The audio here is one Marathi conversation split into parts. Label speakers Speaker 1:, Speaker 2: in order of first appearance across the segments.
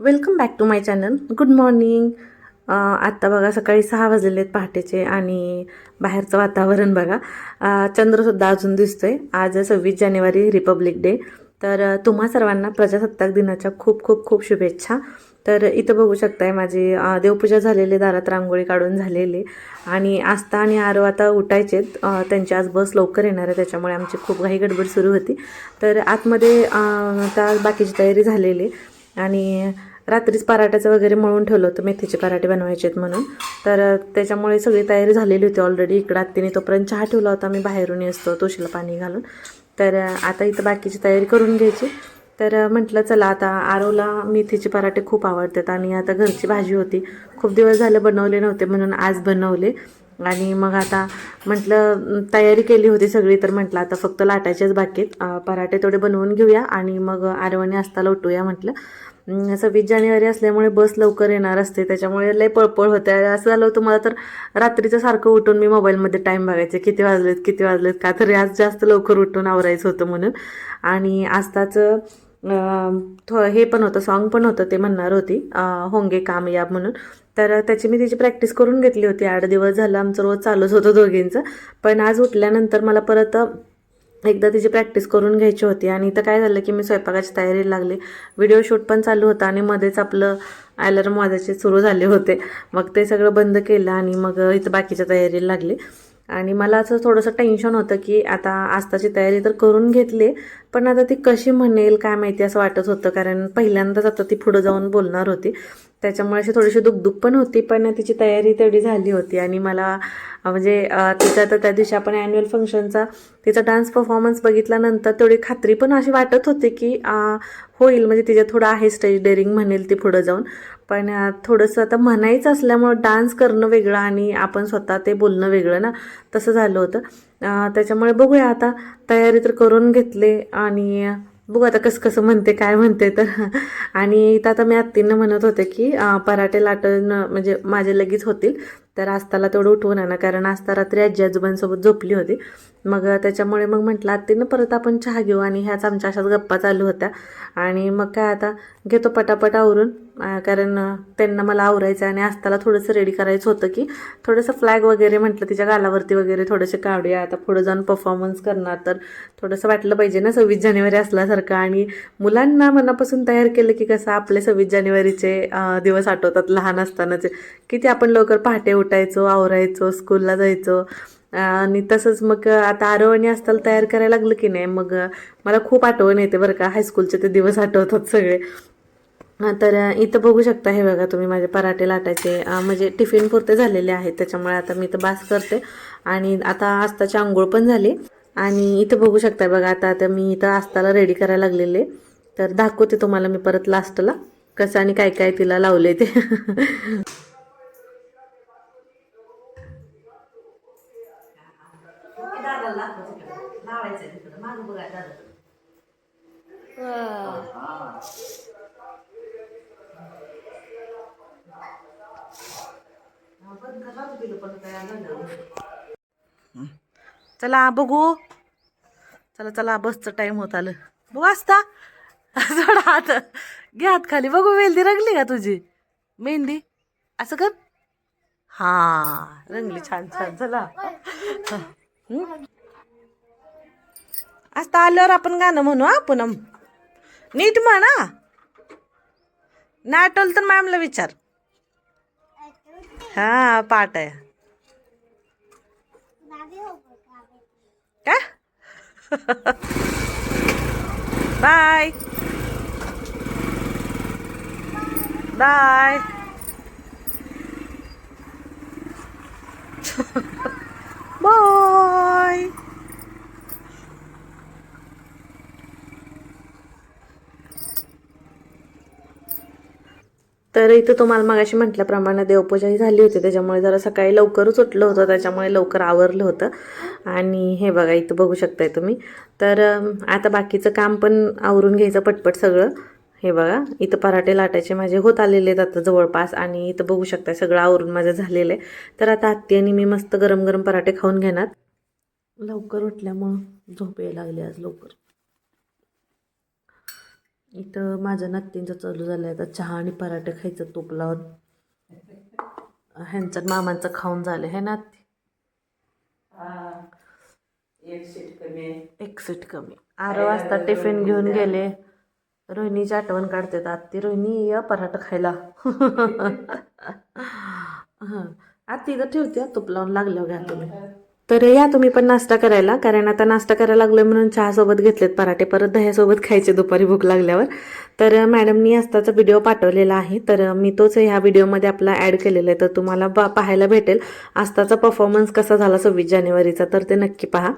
Speaker 1: Welcome back to my channel good morning आत्ता बघा सकाळी सहा वाजलेले आहेत पहाटेचे आणि बाहेरचं वातावरण बघा. Uh, चंद्रसुद्धा अजून दिसतोय. आज सव्वीस जानेवारी रिपब्लिक डे तर uh, तुम्हा सर्वांना प्रजासत्ताक दिनाच्या खूप खूप खूप शुभेच्छा. तर इथं बघू शकताय माझी uh, देवपूजा झालेली दारात रांगोळी काढून झालेली. आणि आस्था आणि आरो आता उठायचे आहेत त्यांची आज बस लवकर येणार आहे त्याच्यामुळे आमची खूप घाई गडबड सुरू होती. तर आतमध्ये आता बाकीची तयारी झालेली आहे. आणि रात्रीच पराठ्याचं वगैरे मळून ठेवलं होतं मेथीचे पराठे बनवायचे आहेत म्हणून. तर त्याच्यामुळे सगळी तयारी झालेली होती ऑलरेडी इकडं आत्तीने तोपर्यंत चहा ठेवला होता मी बाहेरून असतो तुळशीला पाणी घालून. तर आता इथं बाकीची तयारी करून घ्यायची. तर म्हटलं चला आता आरोला मेथीचे पराठे खूप आवडतात आणि आता घरची भाजी होती. खूप दिवस झाले बनवले नव्हते म्हणून आज बनवले. आणि मग आता म्हटलं तयारी केली होती सगळी तर म्हटलं आता फक्त लाटायचेच बाकीत पराठे थोडे बनवून घेऊया आणि मग आरवणी असता लोटूया म्हटलं. सव्वीस जानेवारी असल्यामुळे बस लवकर येणार असते. त्याच्यामुळे लय पळपळ होते. असं झालं होतं मला तर रात्रीचं सारखं उठून मी मोबाईलमध्ये टाईम बघायचे. किती वाजलेत किती वाजलेत का तरी आज जास्त लवकर उठून आवरायचं होतं म्हणून. आणि आस्ताचं थो हे पण होतं सॉन्ग पण होतं ते म्हणणार होती होंगे कामयाब म्हणून. तर त्याची मी तिची प्रॅक्टिस करून घेतली होती. आठ दिवस झालं आमचं रोज चालूच होतं दोघींचं. पण आज उठल्यानंतर मला परत एकदा तिची प्रॅक्टिस करून घ्यायची होती आणि इथं काय झालं की मी स्वयंपाकाची तयारी लागले. व्हिडिओ शूट पण चालू होता आणि मध्येच आपलं अलार्म वाजायचे सुरू झाले होते. मग ते सगळं बंद केलं आणि मग इथं बाकीच्या तयारीला लागले. आणि मला असं थोडंसं टेन्शन होतं की आता आस्ताची तयारी तर करून घेतली पण आता ती कशी म्हणेल काय माहिती असं वाटत होतं. कारण पहिल्यांदाच आता ती पुढं जाऊन बोलणार होती. त्याच्यामुळे अशी थोडीशी दुखदुख पण होती पण तिची तयारी तेवढी झाली होती. आणि मला म्हणजे तिचा तर त्या दिवशी आपण ॲन्युअल फंक्शनचा तिचा डान्स परफॉर्मन्स बघितल्यानंतर तेवढी खात्री पण अशी वाटत होती की होईल. म्हणजे तिच्या थोडं आहे स्टेज डेअरिंग म्हणेल ती पुढं जाऊन. पण थोडंसं आता म्हणायचं असल्यामुळं डान्स करणं वेगळं आणि आपण स्वतः ते बोलणं वेगळं ना तसं झालं होतं. त्याच्यामुळे बघूया आता. तयारी तर करून घेतले आणि बघू आता कसं कसं म्हणते काय म्हणते तर. आणि इथं आता मी आत्तींना म्हणत होते की पराठे लाटणं म्हणजे माझे लगेच होतील. तर आस्ताला तेवढं उठवून आणा कारण आस्ता रात्री आजी आजोबांसोबत झोपली होती. मग त्याच्यामुळे मग म्हटलं आत्तीनं परत आपण चहा घेऊ. आणि ह्याच आमच्या अशाच गप्पा चालू होत्या. आणि मग काय आता घेतो पटापट आवरून. कारण त्यांना मला आवरायचं आणि आस्ताला थोडंसं रेडी करायचं होतं की थोडंसं फ्लॅग वगैरे म्हटलं तिच्या गालावरती वगैरे थोडेसे काढूया. आता पुढं जाऊन परफॉर्मन्स करणार तर थोडंसं वाटलं पाहिजे ना सव्वीस जानेवारी असल्यासारखं. आणि मुलांना मनापासून तयार केलं की कसं आपले सव्वीस जानेवारीचे दिवस आठवतात लहान असतानाचे. किती आपण लवकर पहाटे उठायचो आवरायचो स्कूलला जायचो. आणि तसंच मग आता आरवणी असताना तयार करायला लागलं की नाही मग मला खूप आठवण येते बरं का. हायस्कूलचे ते दिवस आठवतात सगळे. तर इथं बघू शकता हे बघा तुम्ही माझे पराठे लाटायचे. म्हणजे टिफिन पुरते झालेले आहेत त्याच्यामुळे आता मी इथं बास करते. आणि आता आस्ताची आंघोळ पण झाली. आणि इथं बघू शकता बघा आता आता मी इथं आस्ताला रेडी करायला लागलेले. तर दाखवते तुम्हाला मी परत लास्टला कसं आणि काय काय तिला लावले ते. चला बघू चला चला बसचं टाइम होत आलं बघू असता थोडा हात घे हात खाली बघू वेलदी रंगली का तुझी मेहंदी असं कर हा रंगली छान छान चला आता आल्यावर आपण गाणं म्हणू हा नीट म्हणा ना आठवलं तर मॅमला विचार. हा पाठ आहे. का बाय. बाय. तर इथं तुम्हाला मगाशी म्हटल्याप्रमाणे देवपूजाही झाली होती. त्याच्यामुळे जरा सकाळी लवकरच उठलं होतं. त्याच्यामुळे लवकर आवरलं होतं. आणि हे बघा इथं बघू शकताय तुम्ही. तर आता बाकीचं काम पण आवरून घ्यायचं पटपट सगळं. हे बघा इथं पराठे लाटायचे माझे होत आलेले आहेत आता जवळपास. आणि इथं बघू शकताय सगळं आवरून माझं झालेलं आहे. तर आता आत्ती आणि मी मस्त गरम गरम पराठे खाऊन घेणार. लवकर उठल्यामुळं झोप यायला लागली आज लवकर. इथं माझ्या नत्तींचं चालू झालं आहे आता चहा आणि पराठे खायचं तूप लावून. ह्यांचं मामांचं खाऊन झालं. हे ना
Speaker 2: एक सीट कमी
Speaker 1: एक सीट कमी. आरो वाजता टिफिन घेऊन गेले. रोहिणीची आठवण काढते. आत्ती रोहिणी या पराठा खायला. हां. आत्ती इथं ठेवते तूप लावून लागल्यावर घ्या तुम्ही. तर या तुम्ही पण नाश्ता करायला कारण आता नाश्ता करायला लागलोय म्हणून चहासोबत घेतलेत पराठे परत दह्यासोबत खायचे दुपारी भूक लागल्यावर. तर मॅडमनी आस्ताचा व्हिडिओ पाठवलेला आहे. तर मी तोच ह्या व्हिडिओमध्ये आपला ॲड केलेला आहे. तर तुम्हाला बा पाहायला भेटेल आस्ताचा परफॉर्मन्स कसा झाला सव्वीस जानेवारीचा. तर ते नक्की पहा.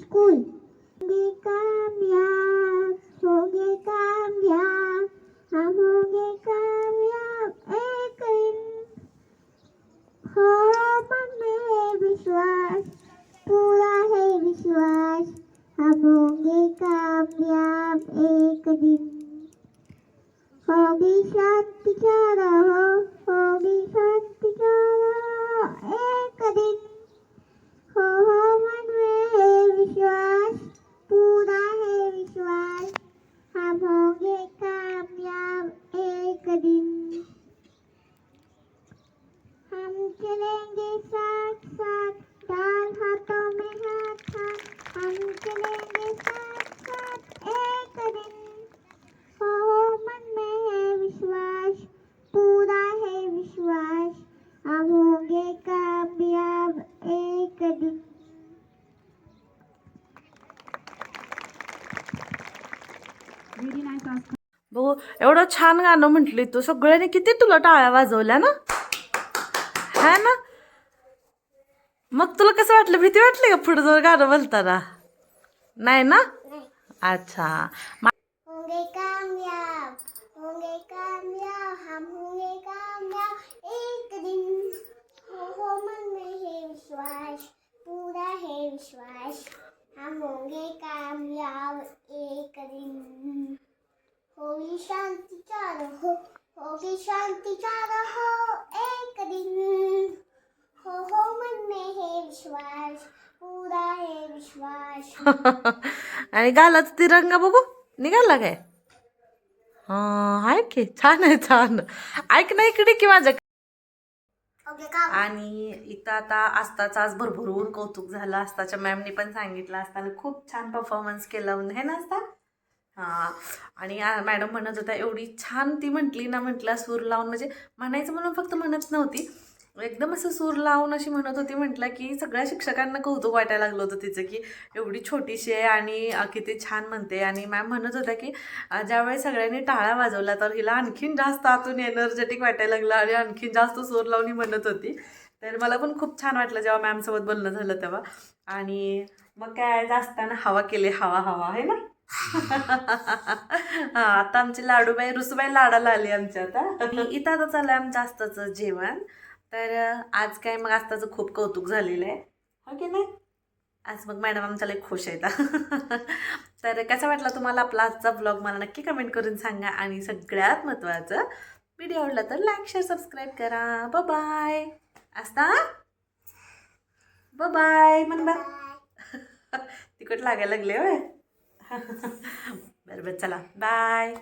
Speaker 3: स्कूल होगी शांति का रहो होगी शांति का रहो एक दिन हो हो मन में है विश्वास पूरा है विश्वास हम होंगे कामयाब एक दिन हम चलेंगे साथ साथ डाल हाथों में हाथ हाथ हम चलेंगे साथ साथ एक दिन हो हो मन में है विश्वास पूरा है विश्वास हम होंगे कामयाब एक दिन
Speaker 1: बघू एवढं छान गाणं म्हटली तू. सगळ्यांनी किती तुला टाळ्या वाजवल्या ना? हा ना? मग तुला कसं वाटलं? भीती वाटली का पुढे जर गाणं बोलताना? नाही ना? अच्छा.
Speaker 3: होंगे कामयाब होंगे कामयाब हम होंगे कामयाब. एक दिन हो हो मन में है विश्वास पूरा है विश्वास हम होंगे कामयाब एक दिन होगी शांति का रहो होगी शांति रहो एक दिन हो हो मन में है विश्वास पूरा है विश्वास
Speaker 1: आणि गालाचा तिरंगा बघू निघाला काय? हा आहे की छान आहे छान. ऐक ना इकडे की माझ्या आणि इथं आता आस्ताचं आज भरभरून कौतुक झालं आस्ताच्या मॅमनी पण सांगितलं असताना खूप छान परफॉर्मन्स केला म्हणून. हे ना आस्ता? हां. आणि मॅडम म्हणत होत्या एवढी छान ती म्हटली ना म्हटलं सूर लावून. म्हणजे म्हणायचं म्हणून फक्त म्हणत नव्हती. एकदम असं सूर लावून अशी म्हणत होती म्हटलं की सगळ्या शिक्षकांना कौतुक वाटायला लागलं होतं तिचं की एवढी छोटीशी आहे आणि किती छान म्हणते. आणि मॅम म्हणत होत्या की ज्यावेळी ज्यावेळेस सगळ्यांनी टाळा वाजवल्या तर हिला आणखीन जास्त आतून एनर्जेटिक वाटायला लागलं आणि आणखीन जास्त सूर लावून ही म्हणत होती. तर मला पण खूप छान वाटलं जेव्हा मॅमसोबत बोलणं झालं तेव्हा. आणि मग काय जास्ताना हवा केले हवा हवा आहे ना? हा आता आमची लाडूबाई रुसबाई लाडाला आली आमच्या आता इथं आता चालू आहे आमच्या आस्ताचं जेवण. तर आज काय मग आस्ताचं खूप कौतुक झालेलं आहे. हो की नाही? आज मग मॅडम आमच्याला खुश आहेत. तर कसा वाटला तुम्हाला आपला आजचा ब्लॉग मला नक्की कमेंट करून सांगा. आणि सगळ्यात महत्त्वाचं व्हिडिओ आवडला तर लाईक शेअर सबस्क्राईब करा. ब बाय आस्ता? ब बाय म्हणबा तिकट लागायला लागले होय. बरं बरं चला. बाय